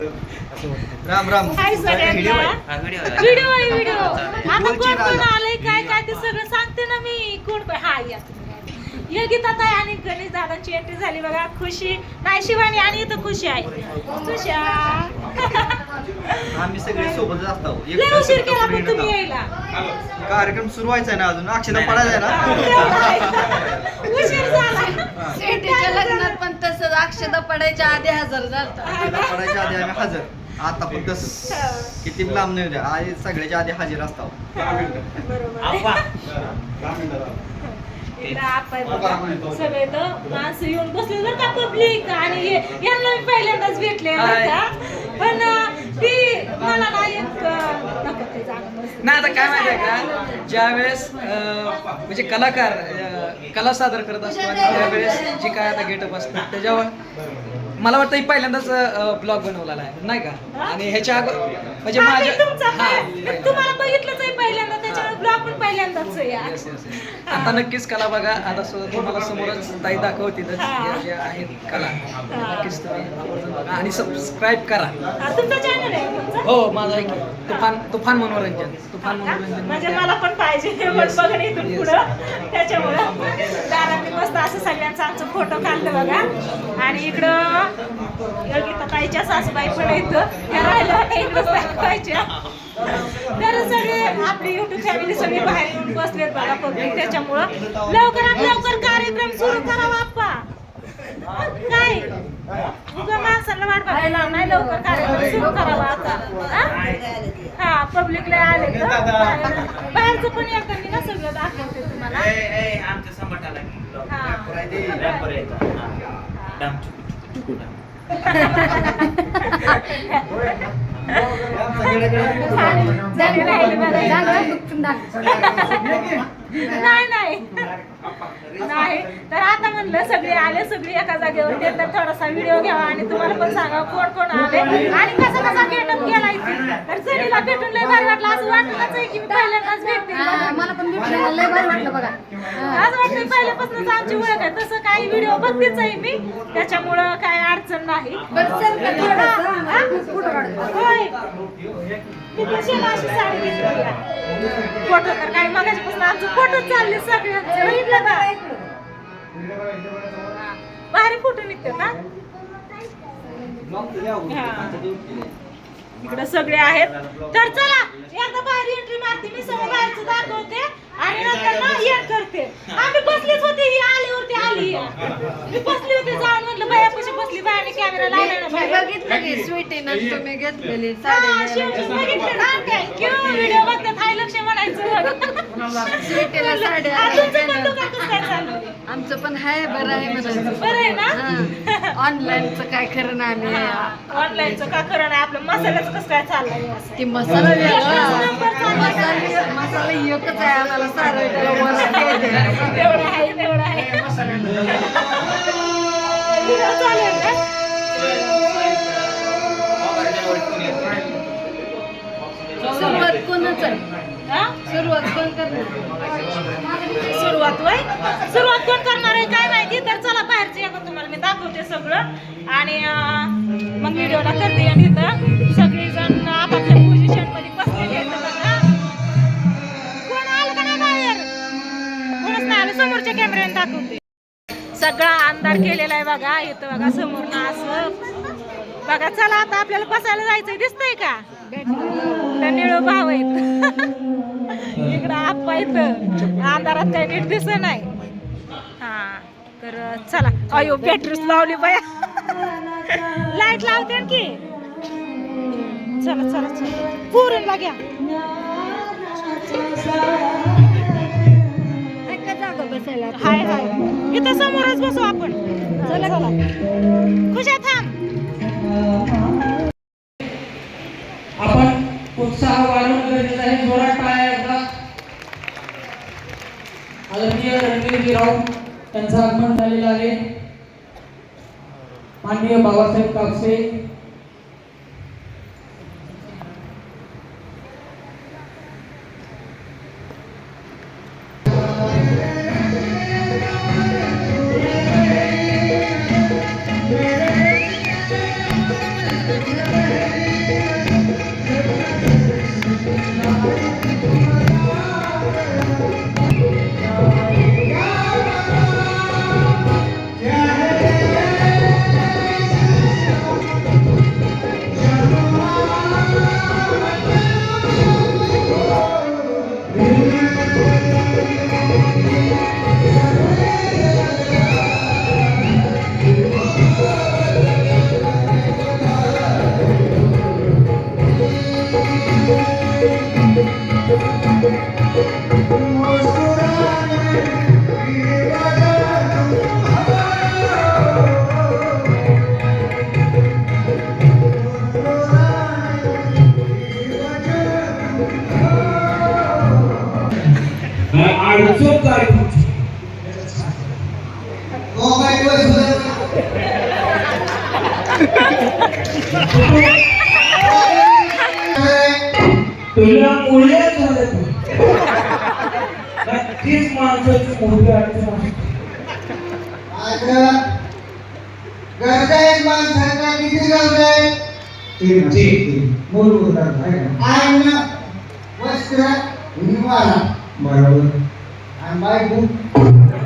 राम राम. हाय. सगळ्यांना. व्हिडिओ आहे. व्हिडिओ आता कोण कोण. आलंय काय काय ते सगळं सांगते ना मी. कोण कोण? हा या ये गीता ताई आणि गणेश दादांची एंट्री झाली बघा. खुशी. नाही शिवानी आणि इथं खुशी आहे. खुशा आम्ही सगळे सोबतच असतो. लय उशीर केला पण तुम्ही यायला. कार्यक्रम सुरू व्हायचा आहे ना अजून. अक्षता पडायचा आहे हा, ना तेवढं आहे. उशीर झाला. लग्नात पण तसंच अक्षदा पडायच्या आधी हजर अक्षता पडायच्या आधी आम्ही हजर. आता पण तसं किती लांब नाही द्या आई सगळ्याच्या आधी हजर असतो. बरोबर. आप्पा. इकडं आपण बघा, सगळे तर माणसं येऊन बसले बरं का पब्लिक आणि हे- यांना मी पहिल्यांदाच भेटले बरं का? पण अं, ती मला ना नाही आता काय माहिती आहे का? ज्यावेळेस म्हणजे कलाकार कला सादर करत असतो आणि त्यावेळेस जी काय आता गेटअप असतात त्याच्यावर मला वाटतं ही पहिल्यांदाच ब्लॉग बनवलेला आहे नाही का? आणि ह्याच्या अगो म्हणजे माझ्या तुमचा हा, मी तुम्हाला बघितलंच आहे पहिल्यांदा त्याच्यावर ब्लॉग पण पहिल्यांदाच आहे यार. Yes, yes, yes. आता नक्कीच कला बघा. आता सु- तुम्हाला समोरच ताई दाखवतीलच. हा. या ज्या आहेत कला. नक्कीच तुम्ही आवर्जून बघा आणि सबस्क्राईब करा. हा, तुमचा चॅनल आहे तुमचा? हो माझा एक तुफान तुफान मनोरंजन. तुफान? मनोरंजन म्हणजे मला पण पाहिजे हे पण बघा इथून पुढं. त्याच्यामुळं दारांनी मस्त असं सगळ्यांचा आमचं फोटो काढलं बघा. आणि इकडं योगिता ताईच्या सासूबाई पण इथं ह्या राहिल्या इकडंच दाखवायच्या. तर सगळे आपली युट्यूब फॅमिली सगळी बाहेर येऊन बसलेत बघा पब्लिक त्याच्यामुळं लवकरात लवकर कार्यक्रम सुरू करा बाप्पा. काय? उगा माणसाला वाट बघायला नाही लवकर कार्यक्रम सुरू करावा आता. हा? पब्लिकला आले तर बाहेरचं पण एकदा मी ना सगळं दाखवते तुम्हाला. आमच्या. हा. Rapper नाही नाही. नाही. तर आता म्हणलं सगळे आले सगळे एका जागेवर ते तर थोडासा व्हिडिओ घ्यावा आणि तुम्हाला पण सांगा कोण कोण आले. आणि कसा कसा गेटअप केला इथे तर जरीला भेटून लय भारी वाटलं असं वाटलंच आहे की मी पहिल्यांदाच भेटते. मला पण भेटलं लय भारी वाटलं बघा. आज वाटतं पहिल्यापासूनच आमची ओळख आहे. तसं काही व्हिडिओ बघतेच आहे मी. त्याच्यामुळं काय अडचण नाही. होय. मी कशाला अशी साडी घेतली? फोटो तर काय मगाच्यापासून आमचं फोटो चालले सगळ्यांचे. बघितलं का? भारी फोटो निघतो ना इकडे सगळे आहेत. तर चला एकदा बाहेर एंट्री मारते मी सगळं बाहेरचं दाखवते आणि नंतर ना एंड करते. आम्ही बसलीच होती ही आलीवरती आली. मी बसली होती जाऊन म्हणलं बायापाशी बसली बायाने कॅमेरा लावला ना मी बघितलं की स्वीटीनं तुम्ही घेतलेली साडी स्वीटीला साडी हा? आमचं पण आहे बरं आहे म्हणायचं. बरं आहे ना? ऑनलाईनचं काय खरं ना आम्ही. ऑनलाईनचं का खरं नाही? आपलं मसाल्याचं कसं काय चाललंय? असं ती मसाला मसाला मसाला एकच आहे आम्हाला सारं. तेवढं आहे तेवढं आहे सुरुवात कोण करणार? सुरुवात वय सुरुवात कोण करणार आहे? काय माहिती? तर चला बाहेरचं एकदा तुम्हाला मी दाखवते सगळं. आणि मग व्हिडिओला करते आणि इथं सगळेजण आपापल्या पोझिशनमध्ये बसलेले आहेत बघा. कोण आलं का नाही बाहेर? कोणच नाही आलं. समोरच्या कॅमेऱ्याने दाखवते. सगळा अंधार केलेला आहे बघा. इथं बघा समोर ना असं. बघा चला आता आपल्याला बसायला जायचंय. दिसतंय का? त्या निळ भाव आहेत. इकडं आप्पा इथं. अंधारात काही नीट दिसत नाही. हा तर चला. अयो बॅटरीच लावली बाया लाइट लावते की चला चला चला. घ्या. एका जागा बसायला. हाय हाय. इथं समोरच बसू आपण. चला चला. खुशा थांब. उत्साह वाढवणं गरजेचं आहे जोरात टाळ्या एकदा. आदरणीय रणवीरजी राऊत त्यांचं आगमन झालेलं आहे. माननीय Babasaheb Kapse Arizona Taiput. Oh my God, sir. तुला मुळे झालं नक्कीच माणसाची मोठी अडचण आहे. वस्त्र निवारा. बरोबर. आणि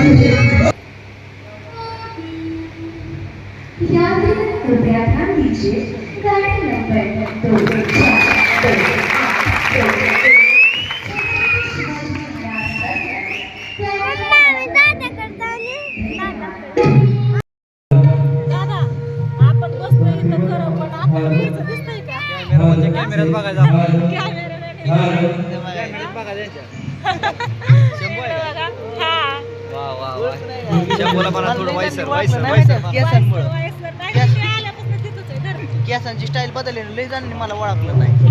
बायको याद कृपया ध्यान दीजिए केसांची स्टाईल बदलली लय जणांनी मला ओळखलं नाही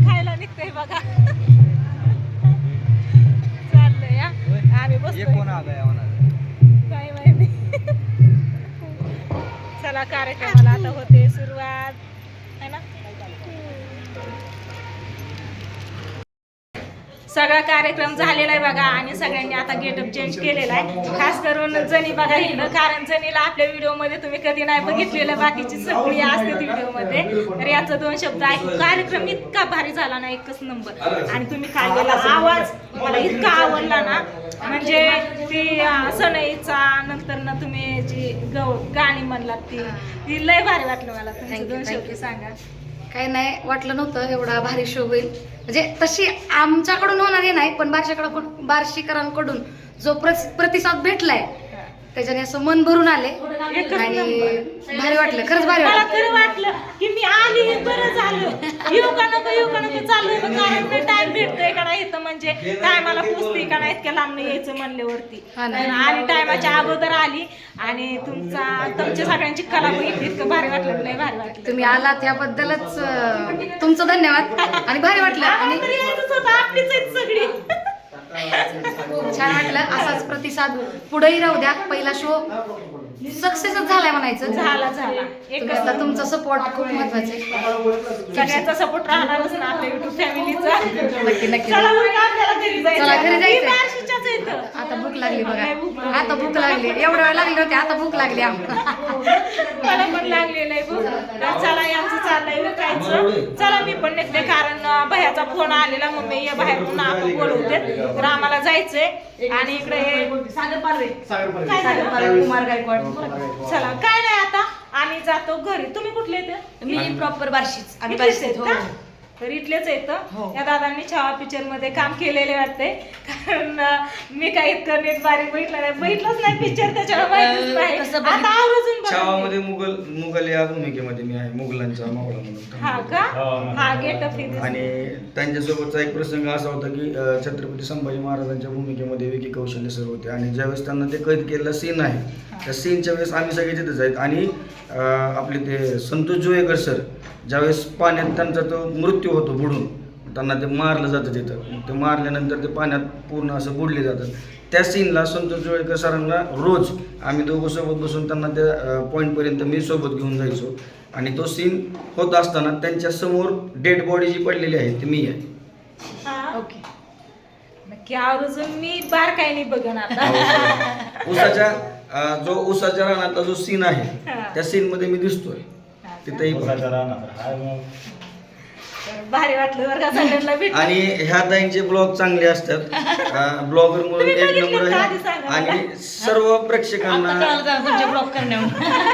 खायला निघतंय बघा चाललंय. आम्ही माहिती चला कार्यक्रमाला आता होते सुरुवात. है ना? सगळा कार्यक्रम झालेला आहे बघा आणि सगळ्यांनी आता गेटअप चेंज केलेला आहे. खास करून जणी बघा इकडं कारण जणीला आपल्या व्हिडिओमध्ये तुम्ही कधी नाही बघितलेलं बाकीची सगळी असते व्हिडिओमध्ये तर याचं दोन शब्द ऐकू कार्यक्रम इतका भारी झाला ना एकच नंबर आणि तुम्ही काढलेला आवाज मला इतका आवडला ना. म्हणजे ती सनईचा नंतर ना तुम्ही जी गाणी म्हणलात ती ती लय भारी वाटलं मला. तुमचे दोन शब्द. सांगा. काही नाही वाटलं नव्हतं एवढा भारी शो होईल. म्हणजे तशी आमच्याकडून होणारी नाही पण बारशाकडं बार्शीकरांकडून जो प्रस- प्रतिसाद भेटलाय त्याच्याने असं मन भरून आले. आणि. भारी वाटलं खरंच भारी मला वाटलं. खरं वाटलं की मी आली हे बरं झालं. येऊ का नको येऊ का नको चालू होतं कारण मी टाइम भेटतोय का नाही इथं म्हणजे टायमाला पुसते का नाही इतक्या लांब यायचं म्हणल्यावरती. आली टायमाच्या अगोदर आली आणि तुमचा तुमच्या सगळ्यांची कला बघितली इतकं भारी वाटलं लय भारी वाटलं. तुम्ही आलात त्याबद्दलच तुमचं धन्यवाद. आणि भारी वाटलं. आणि आपलीच आहेत सगळी. छान वाटलं. असाच प्रतिसाद पुढेही राहू द्या. पहिला शो सक्सेसच झालाय म्हणायचं. झाला झाला. तुमचा सपोर्ट खूप महत्त्वाचा आहे. सगळ्यांचा सपोर्ट राहणारच ना आपल्या युट्यूब फॅमिलीचा नक्की नक्की. चला मग आपल्याला घरी जायचं. आता भूक लागली बघा. आता भूक लागली. एवढा वेळ लागली होती आता भूक लागली आम्हाला. पण लागलेलं आहे चला मी पण निघते कारण भैयाचा फोन आलेला मम्मी ये बाहेर म्हणून आपण बोलवते तर आम्हाला जायचंय. आणि इकडे हे सागर पारवे काय झालं? कुमार गायकवाड चला काय नाही आता. आम्ही जातो घरी. तुम्ही कुठले येते मी प्रॉपर बार्शीच. आम्ही इथलेच हो? तर इथलेच हो. येतं या दादांनी छावा पिक्चरमध्ये काम केलेले वाटते कारण मी काही इतकं नेट बारीक बघितलं नाही. बघितलंच नाही पिक्चर त्याच्यावर. छावामध्ये मुघल मुघल या भूमिकेमध्ये मी आहे. मुघलांचा मावळा म्हणून. हा का? हा. गेटअप आणि त्यांच्यासोबतचा एक प्रसंग असा होता की छत्रपती संभाजी महाराजांच्या भूमिकेमध्ये विकी कौशल्य सर होते. आणि ज्यावेळेस त्यांना ते कैद केलेला सीन आहे त्या सीनच्या वेळेस आम्ही सगळे तिथेच आहेत. आणि आपले ते संतोष जोयेकर सर ज्यावेळेस पाण्यात त्यांचा तो मृत्यू होतो बुडून त्यांना ते मारलं जातं तिथं. मग ते मारल्यानंतर ते पाण्यात पूर्ण असं बुडले जातात त्या सीनला संतोष जोळेकर सरांना रोज आम्ही दोघं सोबत बसून त्यांना त्या पॉईंटपर्यंत मी सोबत घेऊन जायचो. आणि तो सीन होत असताना त्यांच्यासमोर डेड बॉडी जी पडलेली आहे ती मी आहे. ओके. नक्की आवर्जून मी बार काही नाही बघन आता उसाच्या अ, जो उसाच्या रानातला जो सीन आहे हा. त्या सीन मध्ये मी दिसतोय हा तिथेही. भारी वाटलं बरं का सगळ्यांना भेट आणि ह्या ताईंचे ब्लॉग चांगले असतात. ब्लॉगर म्हणून तुम्ही एक बघितले नंबर का आधी आहे आणि सर्व प्रेक्षकांना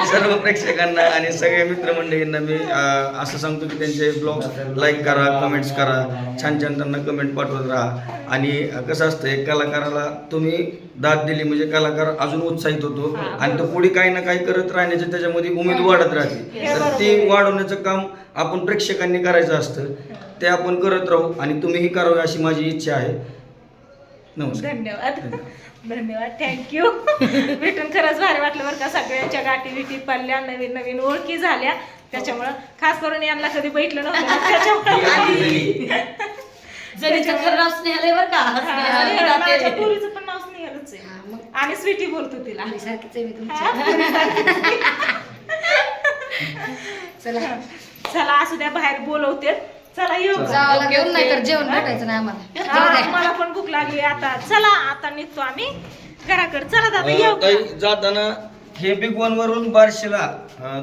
सर्व प्रेक्षकांना आणि सगळ्या मित्रमंडळींना मी अं, असं सांगतो की त्यांचे ब्लॉग लाईक करा कमेंट्स करा. छान छान त्यांना कमेंट पाठवत राहा. आणि अं, कसं असतंय कलाकाराला तुम्ही दाद दिली म्हणजे कलाकार अजून उत्साहित होतो. आणि तो पुढे काही ना काही करत राहण्याची त्याच्यामध्ये उमेद वाढत राहते. तर ती वाढवण्याचं काम आपण प्रेक्षकांनी करायचं असतं ते आपण करत राहू आणि तुम्हीही करावे अशी माझी इच्छा आहे. नमस्कार. धन्यवाद. धन्यवाद. थँक्यू भेटून खरंच भारी वाटलं बरं का सगळ्यांच्या गाठी बिटी पडल्या नवीन नवीन ओळखी झाल्या. त्याच्यामुळं खास करून यांना कधी बैठलं नव्हतं. त्याच्यामुळं नाव बरं का. आणि हसण्याचं माझ्या नाते. पोरीचं पण नाव स्नेहलच आहे. आणि स्वीटी बोलतो तिला. आणि सारखीच आहे मी तुमची हा? चला. चला असू द्या बाहेर बोलवते. चला येऊ का? जावं लागेल नाही तर जेवण भेटायचं नाही आम्हाला. हा. मला पण भूक लागली आता. चला आता निघतो आम्ही. घराकडे. चला दादा येऊ अं, का? ताई जाताना हे बिग वन वरून बार्शीला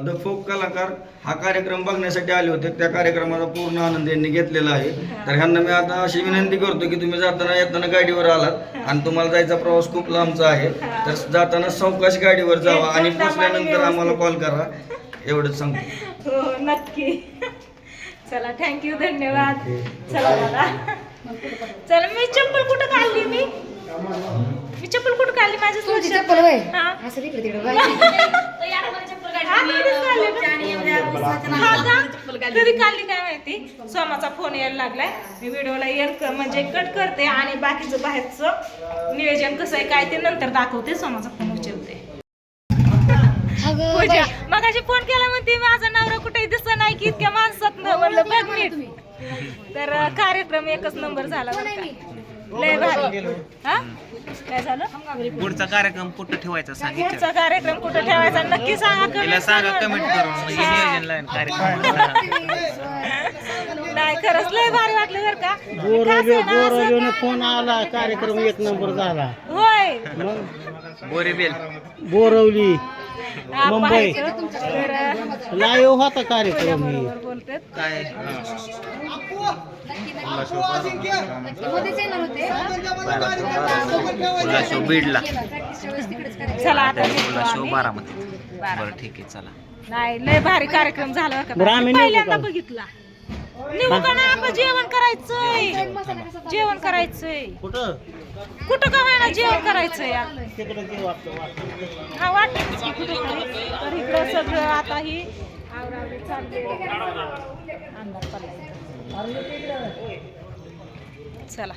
द फोक कलाकार हा कार्यक्रम बघण्यासाठी आले होते. त्या कार्यक्रमाचा पूर्ण आनंद यांनी घेतलेला आहे. तर ह्यांना मी आता अशी विनंती करतो की तुम्ही जाताना येताना गाडीवर आलात. आणि तुम्हाला जायचा प्रवास खूप लांबचा आहे. तर जाताना सावकाश गाडीवर जावा आणि एकदम पोचल्यानंतर आम्हाला कॉल करा. एवढंच सांगतो. हो नक्की. चला थँक्यू धन्यवाद. चला दादा चला मी चप्पल कुठं काढली मी? मी चप्पल कुठं काढली? माझ्या चप्पल होय हा. असं तिकडे तिकडे बघायचं. आतमध्येच काढली का? हा का? कधी काढली काय माहिती? सोमाचा फोन यायला लागलाय. मी व्हिडिओला एंड म्हणजे कट करते आणि बाकीचं बाहेरचं नियोजन कसं आहे काय ते नंतर दाखवते. सोमाचा फोन उचलते. अगं पूजा बाई. मगाशी फोन केला म्हणते माझा नवरा कुठे दिसत नाही की इतक्या माणसात म्हणलं बघ नीट. तर अं, कार्यक्रम एकच नंबर झाला बरं का. लय भारी. हा? काय झालं? पुढचा कार्यक्रम कुठं ठेवायचा सांगितलं? पुढचा कार्यक्रम कुठं ठेवायचा? नक्की सांगा तिला comment सांगा करून. कमेंट करून. म्हणजे नियोजन लावेन कार्यक्रम. नाही खरंच लय भारी वाटलं बरं का? खास आहे ना असं- फोन आला कार्यक्रम एक नंबर झाला. होय. बोरीबेल बोरवली. हा, मुंबई. लाईव्ह होता कार्यक्रम हे. शो बीडला. बारामती बरं. ठीक आहे चला. नाही लय भारी कार्यक्रम झाला पहिल्यांदा? बघितला. निघू का ना आपण जेवण करायचंय. जेवण करायचंय. कुठं? कुठं का व्हायना जेवण वाटतं वाटतं. हा वाटतच की कुठेतरी तर. इकडं सगळं आता ही आवरावरी चालली अंधार पडलाय चला.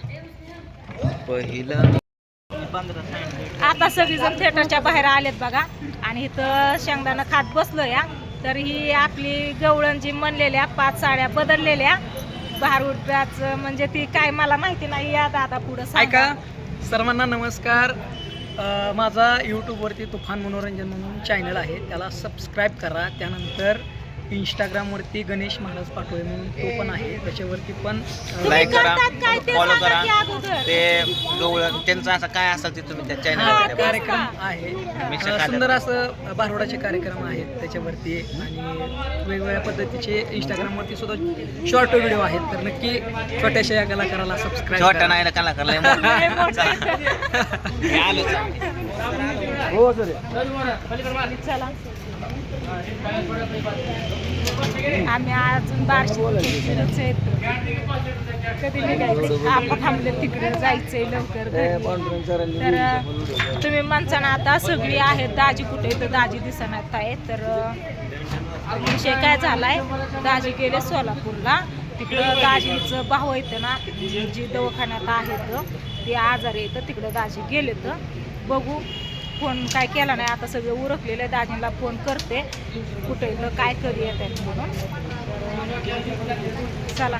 पहिलं आता सगळीजण थिएटरच्या बाहेर आलेत बघा. आणि इथं शेंगदाणा खात बसलो या तर ही आपली गवळण जी म्हणलेल्या पाच साड्या बदललेल्या भारूडाचं म्हणजे ती काय मला माहिती नाही या दादा पुढं सांगा. ऐका सर्वांना नमस्कार. अ, माझा यूट्यूबवरती तुफान मनोरंजन म्हणून चॅनल आहे. त्याला सबस्क्राईब करा. त्यानंतर इंस्टाग्रामवरती गणेश महाराज पाटोळे म्हणून तो पण आहे. त्याच्यावरती पण लाईक करा फॉलो करा. ते त्यांचं असं काय असेल ते तुम्ही त्या चॅनलवर तेच कार्यक्रम. आहे. मिक्सर अ, खाद्य. सुंदर असं बारवडाचे कार्यक्रम आहेत त्याच्यावरती आणि वेगवेगळ्या पद्धतीचे इंस्टाग्रामवरती सुद्धा शॉर्ट व्हिडिओ आहेत. तर नक्की छोट्याशा या कलाकाराला सबस्क्राईब छोटा नाही कला करलाय लय मोठं. आलो हो सर चला. आम्ही अजून बारशे कधी निघायचं? आपण थांबले तिकडे जायचंय लवकर तर तुम्ही म्हणताना आता सगळी आहेत. दाजी कुठे तर दाजी दिसण्यात आहेत तर विषय काय झालाय? दाजी गेले सोलापूरला. तिकडं दाजींचं भाऊ येतं ना जी दवाखान्यात आहेत ते आजारी येतं तिकडं दाजी गेले तर बघू. फोन काय केला नाही आता सगळं उरकलेलं आहे दाजींना फोन करते. कुठे इथं काय येत आहे म्हणून. चला.